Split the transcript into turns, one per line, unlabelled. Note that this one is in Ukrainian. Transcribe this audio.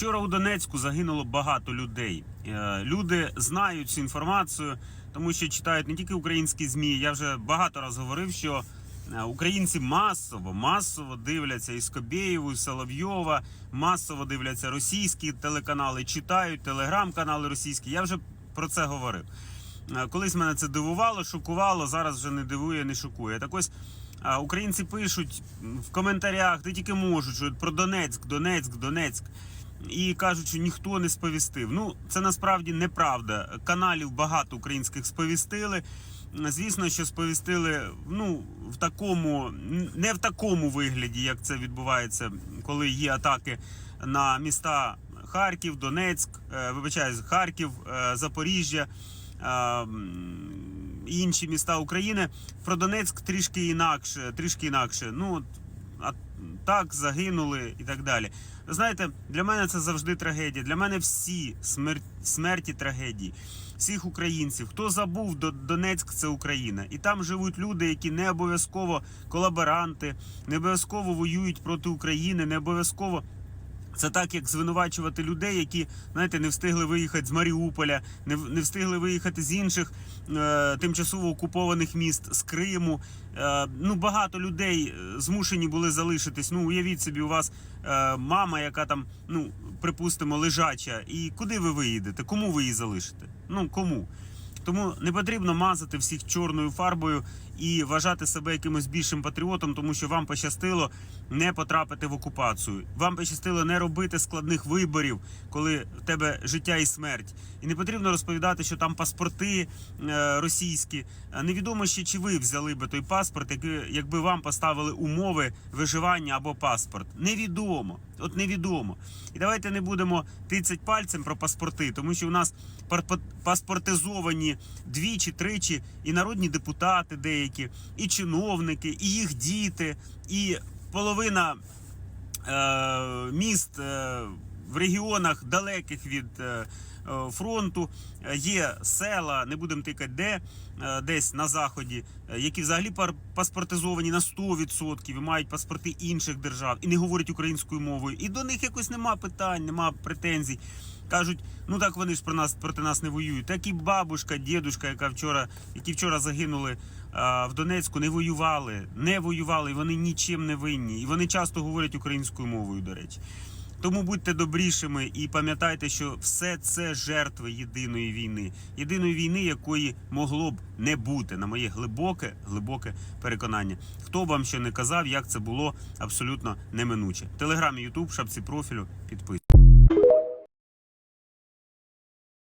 Вчора у Донецьку загинуло багато людей. Е, Люди знають цю інформацію, тому що читають не тільки українські змі. Я вже багато разів говорив, що е, українці масово, масово дивляться і Скобєєву, і Соловйова, масово дивляться російські телеканали, читають телеграм-канали російські. Я вже про це говорив. Е, Колись мене це дивувало, шокувало. Зараз вже не дивує, не шокує. Так ось українці пишуть в коментарях, де тільки можуть, що про Донецьк, Донецьк, Донецьк. І кажуть, що ніхто не сповістив. Ну, це насправді неправда. Каналів багато українських сповістили. Звісно, що сповістили ну, в такому, не в такому вигляді, як це відбувається, коли є атаки на міста Харків, Донецьк, е, вибачаюсь, Харків, е, Запоріжжя. е, інші міста України. Про Донецьк трішки інакше, трішки інакше. Ну, так загинули і так далі. Знаєте, для мене це завжди трагедія. Для мене всі смер... смерті трагедії. Всіх українців, хто забув До- Донецьк, це Україна, і там живуть люди, які не обов'язково колаборанти, не обов'язково воюють проти України, не обов'язково це так, як звинувачувати людей, які знаєте, не встигли виїхати з Маріуполя, не, не встигли виїхати з інших е, тимчасово окупованих міст з Криму. Е, ну багато людей е, змушені були залишитись. Ну уявіть собі, у вас е, мама, яка там, ну припустимо, лежача. І куди ви виїдете? Кому ви її залишите? Ну кому? Тому не потрібно мазати всіх чорною фарбою і вважати себе якимось більшим патріотом, тому що вам пощастило не потрапити в окупацію. Вам пощастило не робити складних виборів, коли в тебе життя і смерть. І не потрібно розповідати, що там паспорти е, російські. Невідомо ще чи ви взяли би той паспорт, якби вам поставили умови виживання або паспорт. Невідомо. От невідомо. І давайте не будемо тицять пальцем про паспорти, тому що у нас пар- паспортизовані двічі, тричі і народні депутати деякі, і чиновники, і їх діти, і половина е, міст е, в регіонах далеких від е, е, фронту. Е, Є села, не будемо тикати де, десь на заході, які взагалі паспортизовані на 100% і мають паспорти інших держав і не говорять українською мовою. І до них якось нема питань, нема претензій. Кажуть, ну так вони ж про нас проти нас не воюють. Так і бабушка, дідушка, яка вчора, які вчора загинули а, в Донецьку, не воювали, не воювали, і вони нічим не винні. І вони часто говорять українською мовою, до речі. Тому будьте добрішими і пам'ятайте, що все це жертви єдиної війни, єдиної війни, якої могло б не бути, на моє глибоке, глибоке переконання. Хто вам що не казав, як це було абсолютно неминуче. Телеграм, Ютуб, шапці профілю, підписуйтесь.